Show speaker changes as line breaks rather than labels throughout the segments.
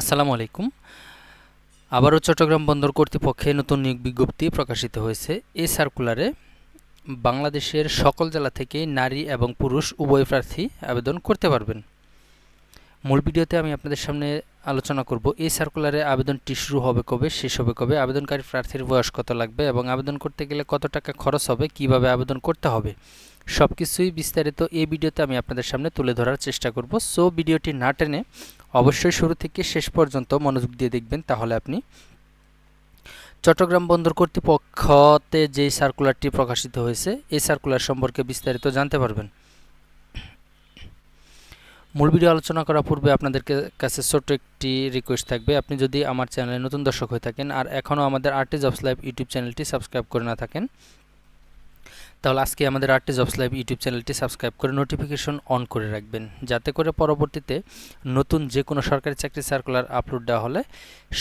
আসসালামু আলাইকুম। আবারও চট্টগ্রাম বন্দর কর্তৃপক্ষে নতুন নিয়োগ বিজ্ঞপ্তি প্রকাশিত হয়েছে। এই সার্কুলারে বাংলাদেশের সকল জেলা থেকে নারী এবং পুরুষ উভয় প্রার্থী আবেদন করতে পারবেন। মূল ভিডিওতে আমি আপনাদের সামনে আলোচনা করব, এই সার্কুলারে আবেদনটি শুরু হবে কবে, শেষ হবে কবে, আবেদনকারী প্রার্থীর বয়স কত লাগবে এবং আবেদন করতে গেলে কত টাকা খরচ হবে, কীভাবে আবেদন করতে হবে। সব কিছুই বিস্তারিত এই ভিডিওতে আমি আপনাদের সামনে তুলে ধরার চেষ্টা করব। সো ভিডিওটি না টেনে অবশ্যই শুরু থেকে শেষ পর্যন্ত মনোযোগ দিয়ে দেখবেন, তাহলে আপনি চট্টগ্রাম বন্দর কর্তৃপক্ষতে যেই সার্কুলারটি প্রকাশিত হয়েছে, এই সার্কুলার সম্পর্কে বিস্তারিত জানতে পারবেন। মূল ভিডিও আলোচনা করার পূর্বে আপনাদের কাছে ছোট্ট একটি রিকোয়েস্ট থাকবে। আপনি যদি আমার চ্যানেলে নতুন দর্শক হয়ে থাকেন আর এখনও আমাদের আর্টি জবস লাইভ ইউটিউব চ্যানেলটি সাবস্ক্রাইব করে না থাকেন তাহলে আজকে আমাদের আর্টি জবস লাইভ ইউটিউব চ্যানেলটি সাবস্ক্রাইব করে নোটিফিকেশন অন করে রাখবেন। যাতে করে পরবর্তীতে নতুন যে কোনো সরকারি চাকরি সার্কুলার আপলোড দেওয়া হলে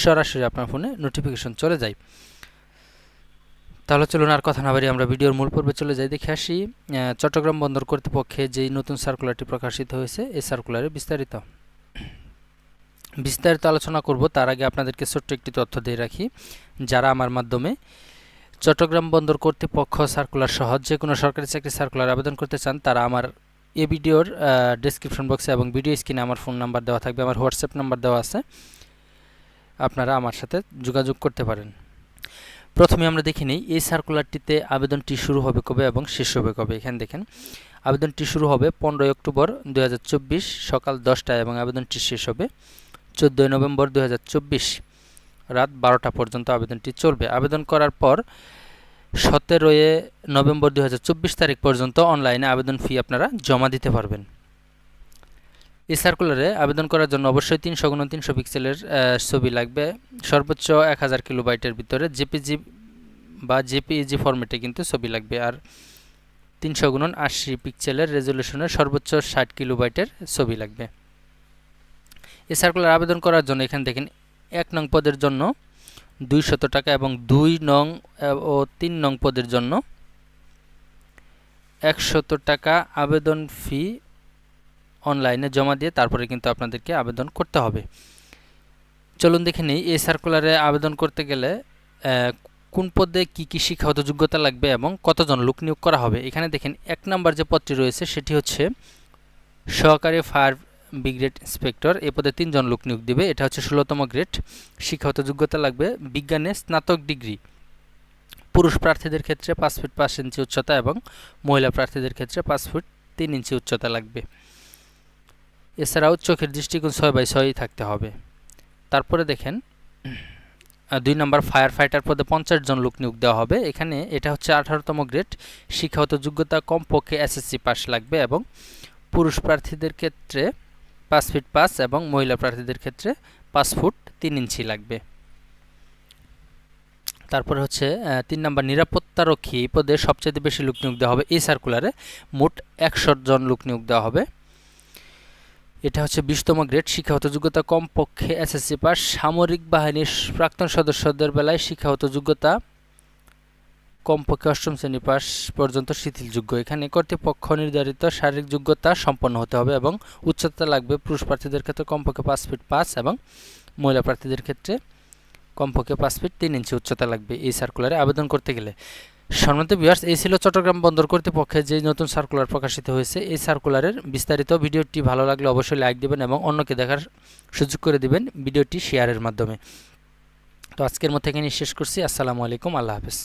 সরাসরি আপনার ফোনে নোটিফিকেশন চলে যায়। তাহলে চলুন আর কথা না বাড়ি আমরা ভিডিওর মূল পর্বে চলে যাই। দেখে আসি চট্টগ্রাম বন্দর কর্তৃপক্ষে যেই নতুন সার্কুলারটি প্রকাশিত হয়েছে, এই সার্কুলারে বিস্তারিত। বিস্তারিত আলোচনা করব, তার আগে আপনাদেরকে ছোট্ট একটি তথ্য দিয়ে রাখি। যারা আমার মাধ্যমে চট্টগ্রাম বন্দর কর্তৃপক্ষ সার্কুলার সহ যে কোনো সরকারি চাকরি সার্কুলার আবেদন করতে চান, তারা আমার এ ভিডিওর ডিসক্রিপশন বক্সে এবং ভিডিও স্ক্রিনে আমার ফোন নাম্বার দেওয়া থাকবে, আমার হোয়াটসঅ্যাপ নাম্বার দেওয়া আছে। আপনারা আমার সাথে যোগাযোগ করতে পারেন। প্রথমে আমরা দেখে নিই, এই সার্কুলারটিতে আবেদনটি শুরু হবে কবে এবং শেষ হবে কবে? এখানে দেখেন, আবেদনটি শুরু হবে পনেরোই অক্টোবর দু হাজার চব্বিশ সকাল দশটায় এবং আবেদনটি শেষ হবে চোদ্দোই নভেম্বর দু হাজার চব্বিশ। রাত বারোটা পর্যন্ত আবেদনটি চলবে। আবেদন করার পর সতেরোই নভেম্বর দুই হাজার চব্বিশ তারিখ পর্যন্ত অনলাইনে আবেদন ফি আপনারা জমা দিতে পারবেন। এই সার্কুলারে আবেদন করার জন্য অবশ্যই তিনশো গুণ তিনশো পিক্সেলের ছবি লাগবে। সর্বোচ্চ এক হাজার কিলোবাইটের ভিতরে জেপিজি বা জেপিইজি ফরম্যাটে কিন্তু ছবি লাগবে। আর তিনশো গুণন আশি পিক্সেলের রেজলিউশনের সর্বোচ্চ ষাট কিলোবাইটের ছবি লাগবে। এই সার্কুলার আবেদন করার জন্য এখানে দেখেন এক নং পদের জন্য দুইশত টাকা এবং দুই নং ও তিন নং পদের জন্য। একশত টাকা আবেদন ফি অনলাইনে জমা দিয়ে তারপরে কিন্তু আপনাদেরকে আবেদন করতে হবে। চলুন দেখে নিই, এই সার্কুলারে আবেদন করতে গেলে কোন পদে কী কী শিক্ষাগত যোগ্যতা লাগবে এবং কতজন লোক নিয়োগ করা হবে? এখানে দেখেন, এক নম্বর যে পদটি রয়েছে সেটি হচ্ছে সহকারী ফায়ার বিগ্রেড ইন্সপেক্টর এ পদে তিনজন লোক নিয়োগ দিবে। এটা হচ্ছে ষোলোতম গ্রেড শিক্ষাগত যোগ্যতা লাগবে বিজ্ঞানে স্নাতক ডিগ্রি পুরুষ প্রার্থীদের ক্ষেত্রে পাঁচ ফুট পাঁচ ইঞ্চি উচ্চতা এবং মহিলা প্রার্থীদের ক্ষেত্রে পাঁচ ফুট তিন ইঞ্চি উচ্চতা লাগবে। এছাড়াও চোখের দৃষ্টিকোণ ছয় বাই ছয়ই থাকতে হবে। তারপরে দেখেন দুই নম্বর ফায়ার ফাইটার পদে পঞ্চাশ জন লোক নিয়োগ দেওয়া হবে। এখানে এটা হচ্ছে আঠারোতম গ্রেড শিক্ষাগত যোগ্যতা কমপক্ষে এসএসসি পাস লাগবে এবং পুরুষ প্রার্থীদের ক্ষেত্রে পাঁচ ফিট পাঁচ এবং মহিলা প্রার্থীদের ক্ষেত্রে পাঁচ ফুট তিন ইঞ্চি লাগবে। তারপরে হচ্ছে তিন নম্বর নিরাপত্তারক্ষী এই পদে সবচেয়ে বেশি লোক নিয়োগ দেওয়া হবে। এই সার্কুলারে মোট একশো জন লোক নিয়োগ দেওয়া হবে। এটা হচ্ছে বিশতম গ্রেড, শিক্ষাগত যোগ্যতা কমপক্ষে এসএসসি পাস। সামরিক বাহিনীর প্রাক্তন সদস্যদের বেলায় শিক্ষাগত যোগ্যতা কমপক্ষে অষ্টম শ্রেণি পাস পর্যন্ত শিথিলযোগ্য। এখানে কর্তৃপক্ষ নির্ধারিত শারীরিক যোগ্যতা সম্পন্ন হতে হবে এবং উচ্চতা লাগবে। পুরুষ প্রার্থীদের ক্ষেত্রে কমপক্ষে পাঁচ ফিট পাঁচ এবং মহিলা প্রার্থীদের ক্ষেত্রে কমপক্ষে পাঁচ ফিট তিন ইঞ্চি উচ্চতা লাগবে এই সার্কুলারে আবেদন করতে গেলে। সম্মানিত বিয়ার্স এই ছিল চট্টগ্রাম বন্দর কর্তৃপক্ষে যে নতুন সার্কুলার প্রকাশিত হয়েছে। এই সার্কুলারের বিস্তারিত ভিডিওটি ভালো লাগলে অবশ্যই লাইক দেবেন এবং অন্যকে দেখার সুযোগ করে দিবেন ভিডিওটি শেয়ারের মাধ্যমে। তো আজকের মতো এখানে শেষ করছি। আসসালামু আলাইকুম। আল্লাহ হাফেজ।